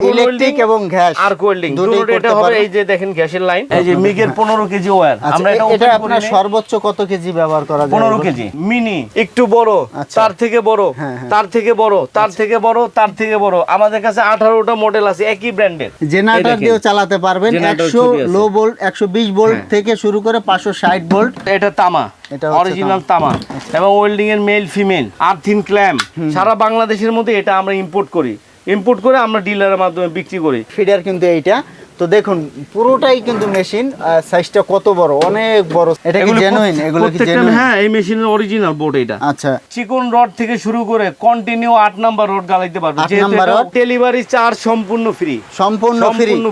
Electric এবং gas আর কোয়েল্ডিং এটা হবে এই যে দেখেন গ্যাসের লাইন এই যে মিগের 15 কেজি ওয়্যার আচ্ছা, আমরা এটা এটা আপনার সর্বোচ্চ কত কেজি ব্যবহার করা যায়? 15 কেজি। মিনি। একটু বড় আচ্ছা। তার থেকে বড় হ্যাঁ, হ্যাঁ। তার থেকে বড় তার থেকে বড় তার থেকে বড়। আমাদের কাছে 18টা মডেল আছে একই ব্র্যান্ডের জেনারেটর দিয়েও চালাতে পারবেন Generator একশো ছবি আছে। লো ভোল্ট একশো বিশ ভোল্ট হ্যাঁ। থেকে শুরু করে পাঁচশো ষাট ভোল্ট এটা তামা এটা অরিজিনাল তামা। এবং ওয়েল্ডিং এর মেল ফিমেল আর্থিন ক্ল্যাম সারা বাংলাদেশের মধ্যে এটা আমরা ইম্পোর্ট করি। ইম্পোর্ট করে আমরা ডিলারের মাধ্যমে বিক্রি করি। ফিডার কিন্তু এইটা তো দেখুন পুরোটাই কিন্তু মেশিন সাইজটা কত বড়? অনেক বড়। এটা কি জেনুইন এগুলো কি জেনুইন হ্যাঁ এই মেশিনের অরিজিনাল বোর্ড এটা। আচ্ছা। চিকন রড থেকে শুরু করে কন্টিনিউ আট নাম্বার রড গালাইতে পারবে আট নাম্বার রড? ডেলিভারি চার্জ সম্পূর্ণ ফ্রি সম্পূর্ণ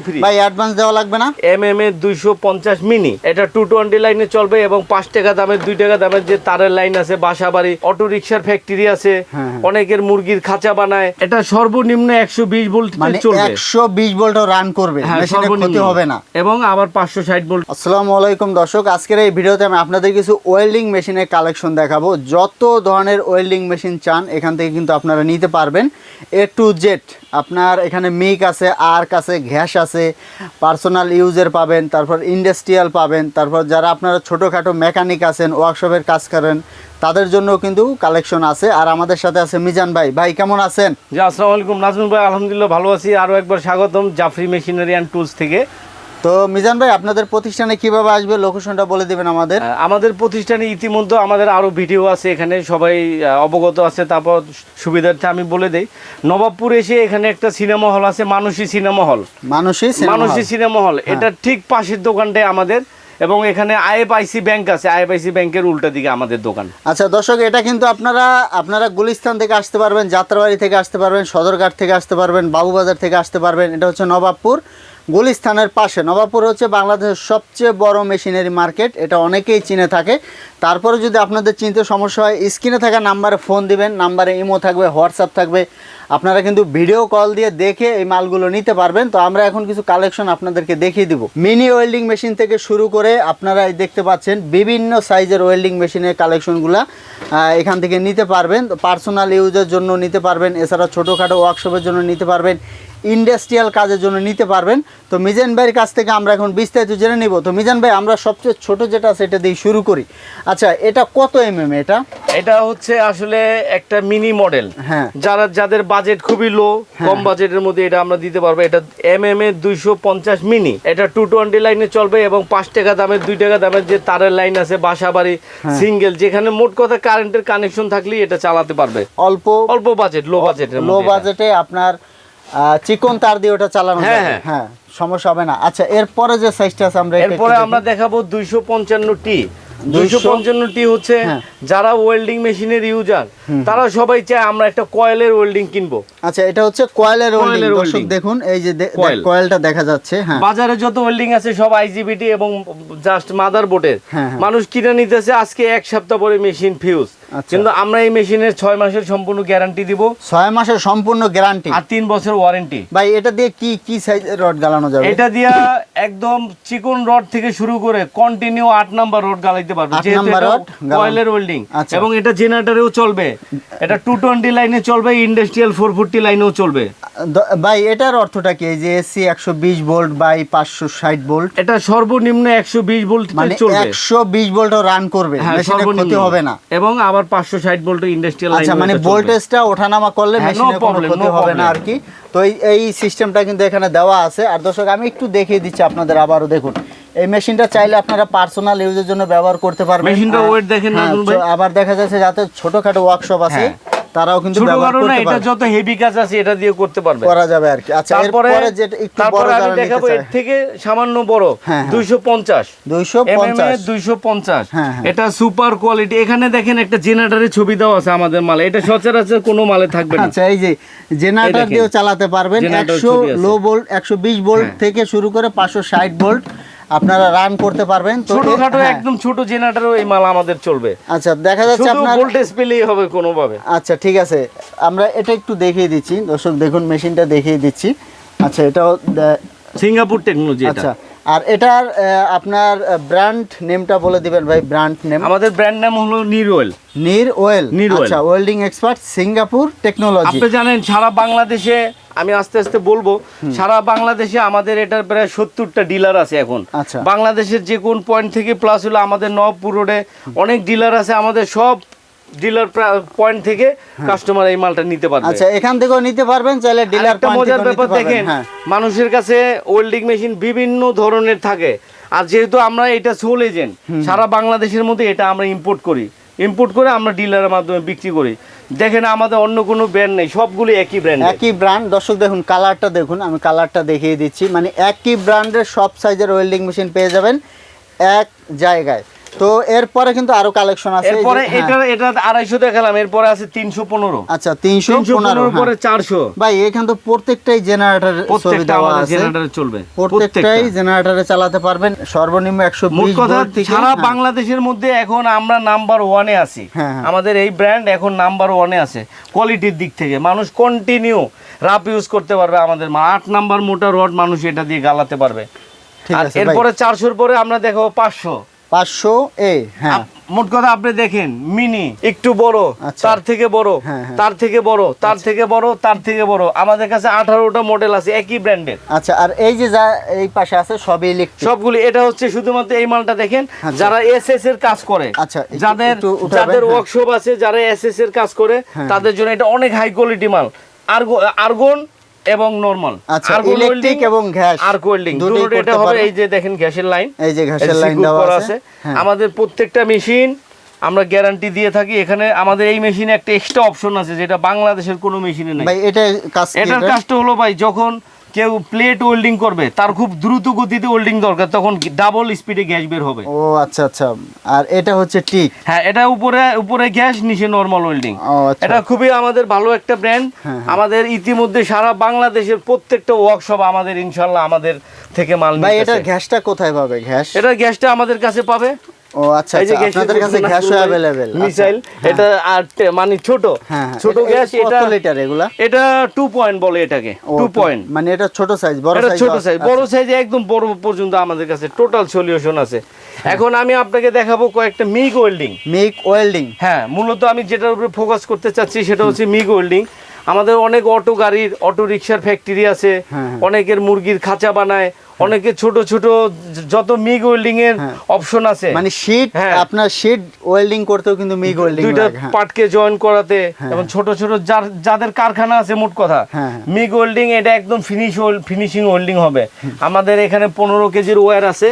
ফ্রি। ভাই অ্যাডভান্স দেওয়া লাগবে না? এম এম এ দুইশো পঞ্চাশ মিনি এটা টু টোয়েন্টি লাইনে চলবে এবং পাঁচ টাকা দামের দুই টাকা দামের যে তারের লাইন আছে বাসাবাড়ি অটো রিক্সার ফ্যাক্টরি আছে হ্যাঁ, হ্যাঁ। অনেকের মুরগির খাঁচা বানায়। এটা সর্বনিম্ন একশো বিশ ভোল্ট মানে চলবে। একশো বিশ ভোল্টও রান করবে হ্যাঁ ক্ষতি হবে না। এবং আবার পাঁচশো ষাট ভোল্ট আসসালামু আলাইকুম দর্শক। আজকের এই ভিডিওতে আমি আপনাদের কিছু ওয়েল্ডিং মেশিনের কালেকশন দেখাবো। যত ধরনের ওয়েল্ডিং মেশিন চান এখান থেকে কিন্তু আপনারা নিতে পারবেন। এ টু জেড আপনার এখানে মিক আছে আর্ক আছে ঘ্যাস আছে পার্সোনাল ইউজের পাবেন তারপর ইন্ডাস্ট্রিয়াল পাবেন তারপর যারা আপনারা ছোটোখাটো মেকানিক আছেন ওয়ার্কশপের কাজ করেন তাদের জন্য কিন্তু কালেকশন আছে। আর আমাদের সাথে আছে মিজান ভাই। ভাই কেমন আছেন? জি আসসালামু আলাইকুম। নাজমুল ভাই আলহামদুলিল্লাহ ভালো আছি। আরও একবার স্বাগতম জাফরি মেশিনারি অ্যান্ড টুলস থেকে। তো মিজান ভাই আপনাদের প্রতিষ্ঠানে কীভাবে আসবে? লোকেশনটা বলে দিবেন আমাদের। আমাদের প্রতিষ্ঠানে ইতিমধ্যে আমাদের আরও ভিডিও আছে এখানে। সবাই অবগত আছে তারপর সুবিধার্থে আমি বলে দেই। নবাবপুর এসে এখানে একটা সিনেমা হল আছে মানসী সিনেমা হল। মানুষই মানসী সিনেমা হল। এটা ঠিক পাশের দোকানটাই আমাদের। এবং এখানে আইএফআইসি ব্যাংক আছে, আইএফআইসি ব্যাংকের উল্টা দিকে আমাদের দোকান। আচ্ছা দর্শক, এটা কিন্তু আপনারা আপনারা গুলিস্তান থেকে আসতে পারবেন, যাত্রাবাড়ি থেকে আসতে পারবেন, সদরঘাট থেকে আসতে পারবেন, বাবুবাজার থেকে আসতে পারবেন। এটা হচ্ছে নবাবপুর। গুলিস্তানের পাশে। নবাবপুর হচ্ছে বাংলাদেশের সবচেয়ে বড় মেশিনারি মার্কেট। এটা অনেকেই চিনে থাকে। তারপরে যদি আপনাদের চিনতে সমস্যা হয়, স্ক্রিনে থাকা নাম্বারে ফোন দিবেন, নাম্বারে ইমো থাকবে, হোয়াটসঅ্যাপ থাকবে। আপনারা কিন্তু ভিডিও কল দিয়ে দেখে এই মালগুলো নিতে পারবেন। তো আমরা এখন কিছু কালেকশন আপনাদেরকে দেখিয়ে দিব। মিনি ওয়েল্ডিং মেশিন থেকে শুরু করে আপনারা দেখতে পাচ্ছেন বিভিন্ন সাইজের ওয়েল্ডিং মেশিনের কালেকশনগুলো এখান থেকে নিতে পারবেন। পার্সোনাল ইউজের জন্য নিতে পারবেন। এছাড়া ছোটোখাটো ওয়ার্কশপের জন্য নিতে পারবেন। ইন্ডাস্ট্রিয়াল কাজের জন্য নিতে পারবেন। তো মিজান ভাইয়ের কাছ থেকে আমরা এখন বিস্তারিত জেনে নিব। তো মিজান ভাই আমরা সবচেয়ে ছোট যেটা আছে এটা দিয়ে শুরু করি। আচ্ছা এটা কত এম এম এটা? এটা হচ্ছে আসলে একটা মিনি মডেল। হ্যাঁ। যারা যাদের বাজেট খুবই লো কম বাজেটের মধ্যে এটা আমরা দিতে পারব। এটা এম এম এ দুইশো পঞ্চাশ মিনি। এটা টু টোয়েন্টি লাইনে চলবে এবং পাঁচ টাকা দামের দুই টাকা দামের যে তারের লাইন আছে বাসা বাড়ি হ্যাঁ। সিঙ্গেল যেখানে মোট কথা কারেন্টের কানেকশন থাকলেই এটা চালাতে পারবে। অল্প অল্প বাজেট লো বাজেটের লো বাজেটে আপনার চিকন তার দিয়ে ওটা চালানো হ্যাঁ, হ্যাঁ। হ্যাঁ সমস্যা হবে না আচ্ছা এরপরে যে সাইজটা আছে আমরা এরপরে আমরা দেখাবো দুইশো পঞ্চান্ন টি দুইশো পঞ্চান্ন টি হচ্ছে হ্যাঁ। যারা ওয়েল্ডিং মেশিনের ইউজার তারা সবাই চায় আমরা একটা কয়েলের ওয়েল্ডিং কিনবো আচ্ছা এটা হচ্ছে কয়েলের ওয়েল্ডিং দর্শক দেখুন এই যে। কয়েলটা দেখা যাচ্ছে হ্যাঁ বাজারে যত ওয়েল্ডিং আছে সব আইজিবিটি এবং জাস্ট মাদার বোর্ডের। মানুষ কিনে নিতেছে আজকে এক সপ্তাহ পরে মেশিন ফিউজ। কিন্তু আমরা এই মেশিনের ছয় মাসের সম্পূর্ণ গ্যারান্টি দিব। ছয় মাসের সম্পূর্ণ গ্যারান্টি আর তিন বছর ওয়ারেন্টি ভাই এটা দিয়ে কি কি সাইজের রড গালানো যাবে? এটা দিয়া একদম চিকন রড থেকে শুরু করে কন্টিনিউ আট নাম্বার রড গালাইতে পারবে নাম্বার রড কয়েলের ওয়েল্ডিং আচ্ছা। এবং এটা জেনারেটরেও চলবে। এটা টু টোয়েন্টি লাইনে চলবে ইন্ডাস্ট্রিয়াল ফোর ফোরটি লাইনেও চলবে। ভাই এটার অর্থটা কি? এই যে এসি একশো বিশ ভোল্ট বাই পাঁচশো ষাট ভোল্ট এটা সর্বনিম্ন একশো বিশ ভোল্ট মানে একশো বিশ ভোল্টও রান করবে। হ্যাঁ মেশিনে ক্ষতি হবে না। এবং আবার পাঁচশো ষাট ভোল্ট ইন্ডাস্ট্রিয়াল আচ্ছা মানে ভোল্টেজটা ওঠানামা করলে হ্যাঁ, মেশিনে কোনো ক্ষতি হবে না আর কি তো এই সিস্টেমটা কিন্তু এখানে দেওয়া আছে। আর দর্শক আমি একটু দেখিয়ে দিচ্ছি আপনাদের আবারও দেখুন। এই মেশিনটা চাইলে আপনারা পার্সোনাল ইউজের জন্য ব্যবহার করতে পারবেন। মেশিনটা ওয়েট দেখেন হ্যাঁ, নাজমুল ভাই। চ- আবার দেখা যাচ্ছে যাতে ছোটখাটো ওয়ার্কশপ আছে। হ্যাঁ। তারাও কিন্তু ব্যবহার করতে এটা পারবে। যত হেভি কাজ আছে এটা দিয়ে করতে পারবে। করা যাবে আর কি। আচ্ছা এরপরে যেটা একটু বড় আমি দেখাবো এর থেকে সামান্য বড় হ্যাঁ, হ্যাঁ। দুইশো পঞ্চাশ। দুইশো এমএমএ পঞ্চাশ দুইশো পঞ্চাশ। হ্যাঁ, হ্যাঁ। এটা সুপার কোয়ালিটি এখানে দেখেন একটা জেনারেটরের ছবি দেওয়া আছে আমাদের মালে। এটা সচরাচর কোনো মালে থাকবে না। আচ্ছা এই যে জেনারেটর। দিয়েও চালাতে পারবেন Generator একশো ছবি আছে। লো ভোল্ট একশো বিশ ভোল্ট। থেকে শুরু করে পাঁচশো ষাট ভোল্ট আপনারা রান করতে পারবেন ছোটখাটো হ্যাঁ। একদম ছোট জেনারেটরও এই মাল আমাদের চলবে। আচ্ছা দেখা যাচ্ছে আপনার ভোল্টেজ পেলেই হবে কোনোভাবে। আচ্ছা ঠিক আছে। আমরা এটা একটু দেখিয়ে দিচ্ছি। দর্শক দেখুন মেশিনটা দেখিয়ে দিচ্ছি। আচ্ছা এটাও সিঙ্গাপুর টেকনোলজি এটা। আচ্ছা আর এটার আপনার ব্র্যান্ড নেমটা বলে দিবেন ভাই ব্র্যান্ড নেম আমাদের ব্র্যান্ড নাম হলো নিরওয়েল নির ওয়েল নির ওয়েল। আচ্ছা ওয়েল্ডিং এক্সপার্ট সিঙ্গাপুর টেকনোলজি আপনি জানেন সারা বাংলাদেশে আমি আস্তে আস্তে বলব সারা বাংলাদেশে আমাদের এটার প্রায় সত্তরটা ডিলার আছে এখন। আচ্ছা। বাংলাদেশের যে কোন পয়েন্ট থেকে প্লাস হলো আমাদের নবপুর রোডে অনেক ডিলার আছে আমাদের সব ডিলার পয়েন্ট থেকে কাস্টমার এই মালটা নিতে পারবে। আচ্ছা এখান থেকেও নিতে পারবেন চাইলে ডিলার মজার ব্যাপার দেখেন হ্যাঁ। মানুষের কাছে ওয়েল্ডিং মেশিন বিভিন্ন ধরনের থাকে। আর যেহেতু আমরা এটা সোল এজেন্ট সারা বাংলাদেশের মধ্যে এটা আমরা ইম্পোর্ট করি। ইম্পোর্ট করে আমরা ডিলারের মাধ্যমে বিক্রি করি। দেখেন আমাদের অন্য কোনো ব্র্যান্ড নেই, সবগুলো একই ব্র্যান্ড একই ব্র্যান্ড দর্শক, দেখুন কালারটা দেখুন, আমি কালারটা দেখিয়ে দিচ্ছি। মানে একই ব্র্যান্ডের সব সাইজের ওয়েল্ডিং মেশিন পেয়ে যাবেন এক জায়গায়। তো এরপরে কিন্তু আরও কালেকশন আছে এরপরে হ্যাঁ। এটা এটা আড়াইশো দেখালাম এরপরে আছে তিনশো পনেরো। আচ্ছা তিনশো তিনশো পনেরো পনেরো পরে চারশো। ভাই এখানে তো প্রত্যেকটাই জেনারেটর ছবি প্রত্যেকটা দেওয়া আমাদের আছে। জেনারেটরে চলবে প্রত্যেকটাই জেনারেটরে চালাতে পারবেন। সর্বনিম্ন একশো মোট কথা সারা হ্যাঁ। বাংলাদেশের মধ্যে এখন আমরা নাম্বার ওয়ানে আছি। হ্যাঁ, হ্যাঁ। আমাদের এই ব্র্যান্ড এখন নাম্বার ওয়ানে আছে কোয়ালিটির দিক থেকে। মানুষ কন্টিনিউ রাপ ইউজ করতে পারবে আমাদের আট নাম্বার মোটা রড মানুষ এটা দিয়ে গালাতে পারবে। আর আছে এরপরে চারশোর পরে আমরা দেখো পাঁচশো। পাঁচশো এ হ্যাঁ। মোট কথা আপনি দেখেন মিনি। একটু বড় আচ্ছা। তার থেকে বড় হ্যাঁ, হ্যাঁ। তার থেকে বড় তার থেকে বড় তার থেকে বড়। আমাদের কাছে আঠারোটা মডেল আছে একই ব্র্যান্ডের আচ্ছা আর এই যে যা এই পাশে আছে সবই ইলেকট্রিক সবগুলি এটা হচ্ছে শুধুমাত্র এই মালটা দেখেন আচ্ছা। যারা এস এস এর কাজ করে। আচ্ছা, যাদের যাদের হ্যাঁ। ওয়ার্কশপ আছে যারা এস এস এর কাজ করে তাদের জন্য এটা অনেক হাই কোয়ালিটি মাল। আর্গো আর্গন এবং নরমাল আচ্ছা, ইলেকট্রিক এবং গ্যাস আর ওয়েল্ডিং দুটোই দুটো এটা হবে। এই যে দেখেন গ্যাসের লাইন এই যে গ্যাসের লাইন দেওয়া আছে হ্যাঁ। আমাদের প্রত্যেকটা মেশিন আমরা গ্যারান্টি দিয়ে থাকি এখানে আমাদের এই মেশিনে একটা এক্সট্রা অপশন আছে যেটা বাংলাদেশের কোনো মেশিনে নাই ভাই এটা কাজ এটার এটা? কাজটা হলো ভাই যখন কেউ প্লেট ওয়েল্ডিং করবে তার খুব দ্রুত গতিতে ওল্ডিং দরকার তখন ডাবল স্পিডে গ্যাস বের হবে। ও আচ্ছা আচ্ছা। আর এটা হচ্ছে টিক হ্যাঁ এটা উপরে উপরে গ্যাস নিচে নর্মাল ওয়েল্ডিং আচ্ছা। এটা খুবই আমাদের ভালো একটা ব্র্যান্ড হ্যাঁ, আমাদের ইতিমধ্যে সারা বাংলাদেশের প্রত্যেকটা ওয়ার্কশপ আমাদের ইনশাল্লাহ আমাদের থেকে মাল ভাই। এটার গ্যাসটা কোথায় পাবে? গ্যাস এটা গ্যাসটা আমাদের কাছে পাবে। ও আচ্ছা আচ্ছা আপনাদের কাছে বলছিলাম গ্যাসও মিসাইল এটা আর মানে ছোট। হ্যাঁ হ্যাঁ। ছোট গ্যাস এটা কত লিটার এগুলা? এটা টু পয়েন্ট বলে এটাকে ও, টু পয়েন্ট মানে এটা ছোট সাইজ বড় সাইজ ছোট সাইজ বড় সাইজে একদম বড় পর্যন্ত আমাদের কাছে টোটাল সলিউশন আছে। হ্যাঁ। এখন আমি আপনাকে দেখাবো কয়েকটা মিগ ওয়েল্ডিং মিগ ওয়েল্ডিং হ্যাঁ মূলত আমি যেটার উপরে ফোকাস করতে চাচ্ছি সেটা হচ্ছে মিগ ওয়েল্ডিং আমাদের অনেক অটো গাড়ির অটো রিক্সার ফ্যাক্টরি আছে হ্যাঁ, হ্যাঁ। অনেকের মুরগির খাঁচা বানায় অনেকে ছোট ছোট যত মিগ ওয়েল্ডিং এর হ্যাঁ। অপশন আছে মানে শীট হ্যাঁ। আপনার শীট ওয়েল্ডিং করতেও কিন্তু মিগ ওয়েল্ডিং দুইটা হ্যাঁ। পার্টকে জয়েন করাতে এবং ছোট ছোট যার যাদের কারখানা আছে মোট কথা হ্যাঁ, হ্যাঁ। মিগ ওয়েল্ডিং এটা একদম ফিনিশ ফিনিশিং ওয়েল্ডিং হবে আমাদের এখানে পনেরো কেজির ওয়্যার আছে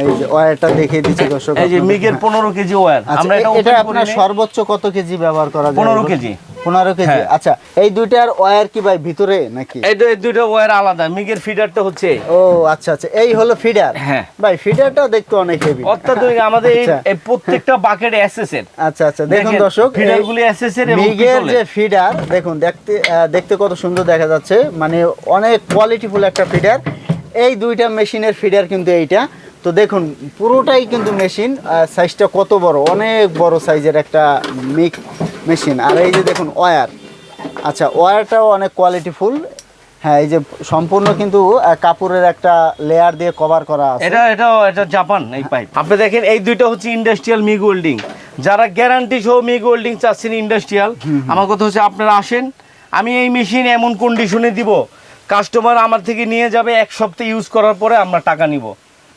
এই যে ওয়্যারটা দেখিয়ে দিচ্ছি দর্শক এই যে। মিগের পনেরো কেজি ওয়্যার আচ্ছা আমরা এটা এটা আপনার সর্বোচ্চ কত কেজি ব্যবহার করা যায় 15 কেজি। পনেরো কেজি। হ্যাঁ। আচ্ছা এই দুইটার ওয়্যার কি ভাই ভিতরে নাকি? এই দুইটা ওয়্যার আলাদা মিগের ফিডারটা হচ্ছে। ও আচ্ছা আচ্ছা এই হলো ফিডার হ্যাঁ। ভাই ফিডারটা দেখতে অনেক হেভি অত্যাধুনিক আমাদের এই আচ্ছা। প্রত্যেকটা বাকেট এসএস এর আচ্ছা আচ্ছা দেখুন দর্শক feeder এই গুলি SS এর এবং মিগের যে ফিডার দেখুন দেখতে দেখতে কত সুন্দর দেখা যাচ্ছে। মানে অনেক কোয়ালিটিফুল একটা ফিডার এই দুইটা মেশিনের ফিডার কিন্তু এইটা। তো দেখুন পুরোটাই কিন্তু মেশিন সাইজটা কত বড়? অনেক বড় সাইজের একটা মিক মেশিন আর এই যে দেখুন ওয়্যার আচ্ছা ওয়ারটাও অনেক কোয়ালিটিফুল হ্যাঁ এই যে সম্পূর্ণ কিন্তু কাপড়ের একটা লেয়ার দিয়ে কভার করা আছে। এটা এটা এটা জাপান এই পাইপ আপনি দেখেন এই দুইটা হচ্ছে ইন্ডাস্ট্রিয়াল মিগ ওয়েল্ডিং যারা গ্যারান্টি সহ মিগ ওয়েল্ডিং চাচ্ছেন ইন্ডাস্ট্রিয়াল আমার কথা হচ্ছে আপনারা আসেন। আমি এই মেশিন এমন কন্ডিশনে দিব কাস্টমার আমার থেকে নিয়ে যাবে এক সপ্তাহ ইউজ করার পরে আমরা টাকা নিব।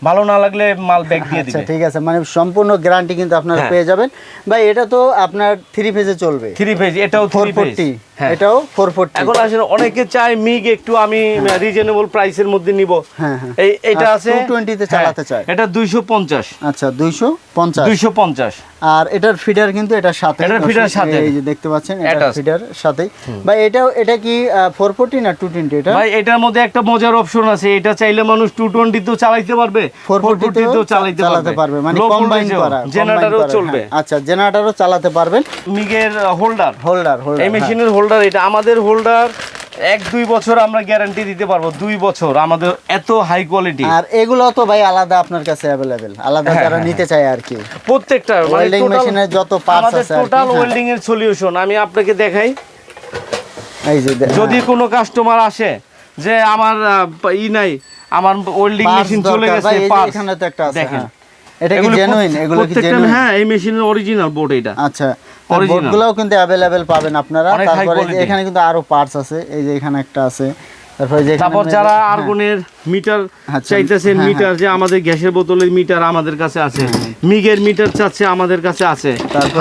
ভালো না লাগলে মাল ব্যাক দিয়ে আচ্ছা দিবে। ঠিক আছে মানে সম্পূর্ণ গ্যারান্টি কিন্তু আপনারা হ্যাঁ। পেয়ে যাবেন। ভাই এটা তো আপনার থ্রি ফেজে চলবে। থ্রি ফেজ এটাও থ্রি হ্যাঁ এটাও ফোর ফোরটি এখন আসলে অনেকে চায় মিগ একটু আমি রিজনেবল প্রাইসের মধ্যে নিব। হ্যাঁ, হ্যাঁ। এই এটা আছে 220 তে চালাতে চায়। এটা দুইশো পঞ্চাশ। আচ্ছা দুইশো পঞ্চাশ। দুইশো পঞ্চাশ। আর এটার ফিডার কিন্তু এটার সাথে। এটার feeder সাথে। এই যে দেখতে পাচ্ছেন এটা ফিডার সাথেই। ভাই এটাও এটা কি ফোর ফোরটি না টু টোয়েন্টি এটা? ভাই এটার মধ্যে একটা মজার অপশন আছে। এটা চাইলে মানুষ টু টোয়েন্টিতেও চালাইতে পারবে। ফোর ফোরটিতেও ফোরটিতেও চালাতে পারবে। মানে কম্বাইন করা জেনারেটরও চলবে। হ্যাঁ। আচ্ছা জেনারেটরও চালাতে পারবেন। মিগের হোল্ডার হোল্ডার হোল্ডার এই মেশিনের হোল্ডার এটা আমাদের হোল্ডার এক দুই বছর আমরা গ্যারান্টি দিতে পারব দুই বছর আমাদের এত হাই কোয়ালিটি আর এগুলো তো ভাই আলাদা আপনার কাছে অ্যাভেলেবেল আলাদা হ্যাঁ, যারা হ্যাঁ, নিতে চায় আর কি। প্রত্যেকটা ওয়েল্ডিং মেশিনের যত পার্টস আছে কি, টোটাল হ্যাঁ। ওয়েল্ডিং এর সলিউশন আমি আপনাকে দেখাই। এই যে যদি কোনো কাস্টমার আসে যে আমার ই নাই আমার ওয়েল্ডিং মেশিন চলে গেছে parts। এখানে তো একটা আছে, দেখেন। হ্যাঁ। এটা কি জেনুইন এগুলো কি জেনুইন হ্যাঁ এই মেশিনের অরিজিনাল বোর্ড এটা। আচ্ছা। বোর্ডগুলোও কিন্তু অ্যাভেলেবেল পাবেন আপনারা। তারপরে। এখানে কিন্তু আরও পার্টস আছে এই যে এখানে একটা আছে। তারপরে যে তারপর যারা হ্যাঁ। আর্গনের মিটার আচ্ছা, চাইতেছেন হ্যাঁ, মিটার যে আমাদের গ্যাসের বোতলের মিটার আমাদের কাছে আছে। মিগের মিটার চাচ্ছে আমাদের কাছে আছে।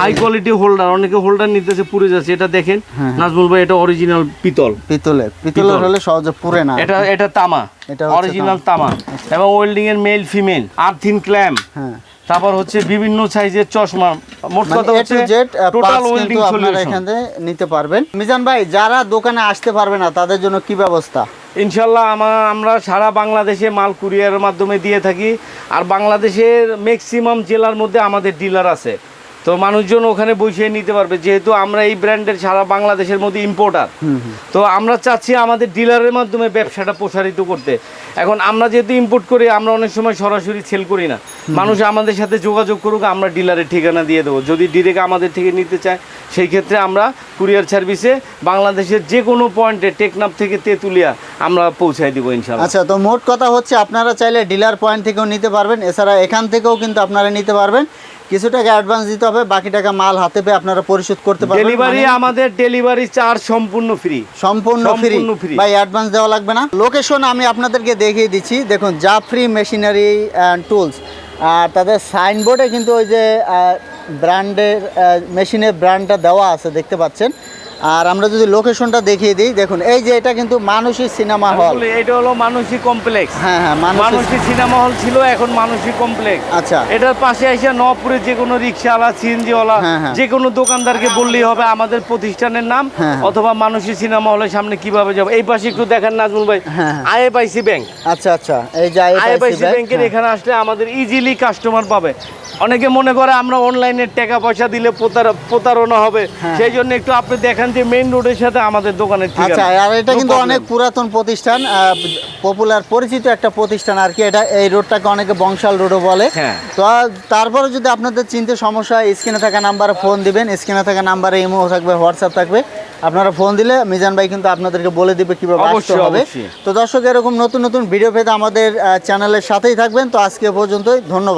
হাই কোয়ালিটি হোল্ডার অনেকে হোল্ডার নিতেছে পুড়ে যাচ্ছে এটা দেখেন। হ্যাঁ। নাজমুল ভাই এটা অরিজিনাল পিতল। পিতলের। পিতলের হলে সহজে পুরে না। এটা এটা তামা। এটা অরিজিনাল তামা। এবং ওয়েল্ডিং এর মেল ফিমেল আর্থিন ক্ল্যাম হ্যাঁ। তারপর হচ্ছে বিভিন্ন সাইজের চশমা মোট মানে কথা হচ্ছে টোটাল ওয়েল্ডিং সলিউশন এখান নিতে পারবেন। মিজান ভাই যারা দোকানে আসতে পারবে না তাদের জন্য কি ব্যবস্থা? ইনশাআল্লাহ আমা- আমরা সারা বাংলাদেশে মাল কুরিয়ারের মাধ্যমে দিয়ে থাকি। আর বাংলাদেশের ম্যাক্সিমাম জেলার মধ্যে আমাদের ডিলার আছে। তো মানুষজন ওখানে বসিয়ে নিতে পারবে যেহেতু আমরা এই ব্র্যান্ডের সারা বাংলাদেশের মধ্যে ইম্পোর্টার তো আমরা চাচ্ছি আমাদের ডিলারের মাধ্যমে ব্যবসাটা প্রসারিত করতে। এখন আমরা যেহেতু ইম্পোর্ট করি আমরা অনেক সময় সরাসরি সেল করি না। মানুষ আমাদের সাথে যোগাযোগ করুক আমরা ডিলারের ঠিকানা দিয়ে দেবো। যদি ডিরেক্ট আমাদের থেকে নিতে চায় সেই ক্ষেত্রে আমরা কুরিয়ার সার্ভিসে বাংলাদেশের যে কোনো পয়েন্টে টেকনাফ থেকে তেঁতুলিয়া আমরা পৌঁছায় দিব ইনশাল্লাহ আচ্ছা তো মোট কথা হচ্ছে আপনারা চাইলে ডিলার পয়েন্ট থেকেও নিতে পারবেন এছাড়া এখান থেকেও কিন্তু আপনারা নিতে পারবেন। কিছু টাকা অ্যাডভান্স দিতে হবে বাকি টাকা মাল হাতে পেয়ে আপনারা পরিশোধ করতে পারবেন। ডেলিভারি মানে আমাদের ডেলিভারি চার্জ সম্পূর্ণ ফ্রি সম্পূর্ণ ফ্রি ভাই অ্যাডভান্স দেওয়া লাগবে না। লোকেশন আমি আপনাদেরকে দেখিয়ে দিচ্ছি। দেখুন জাফরি মেশিনারি অ্যান্ড টুলস আর তাদের সাইনবোর্ডে কিন্তু ওই যে ব্র্যান্ডের মেশিনের ব্র্যান্ডটা দেওয়া আছে দেখতে পাচ্ছেন। আর আমরা যদি লোকেশনটা দেখিয়ে দিই দেখুন এই যে এটা কিন্তু মানুষই সিনেমা হল এটা হলো মানসিক কমপ্লেক্স হ্যাঁ হ্যাঁ মানুষ সিনেমা হল ছিল এখন মানসিক কমপ্লেক্স আচ্ছা এটার পাশে এসে নপুরে যে কোনো রিক্সাওয়ালা সিএনজিওয়ালা হ্যাঁ, হ্যাঁ। যে কোনো দোকানদারকে বললেই হবে আমাদের প্রতিষ্ঠানের নাম হ্যাঁ। অথবা মানসিক সিনেমা হলের সামনে কীভাবে যাব এই পাশে একটু দেখেন নাজমুল ভাই। আইএফআইসি ব্যাংক আচ্ছা আচ্ছা এই যে আইএফআইসি ব্যাংক, ব্যাংকের। এখানে আসলে আমাদের ইজিলি কাস্টমার পাবে অনেকে মনে করে আমরা অনলাইনে টাকা পয়সা দিলে প্রতার- প্রতারণা হবে। হ্যাঁ। সেই জন্য একটু আপনি দেখেন যে মেইন রোডের সাথে আমাদের দোকানের আচ্ছা আর এটা কিন্তু অনেক পুরাতন প্রতিষ্ঠান পপুলার পরিচিত একটা প্রতিষ্ঠান আর কি। এটা এই রোডটাকে অনেকে বংশাল রোডও বলে। হ্যাঁ। তো তারপরে যদি আপনাদের চিনতে সমস্যা হয় স্ক্রিনে থাকা নাম্বারে ফোন দিবেন স্ক্রিনে থাকা নাম্বারে ইমো থাকবে হোয়াটসঅ্যাপ থাকবে। আপনারা ফোন দিলে মিজান ভাই কিন্তু আপনাদেরকে বলে দিবে কীভাবে আসতে হবে। তো দর্শক এরকম নতুন নতুন ভিডিও পেতে আমাদের চ্যানেলের সাথেই থাকবেন। তো আজকে পর্যন্তই ধন্যবাদ।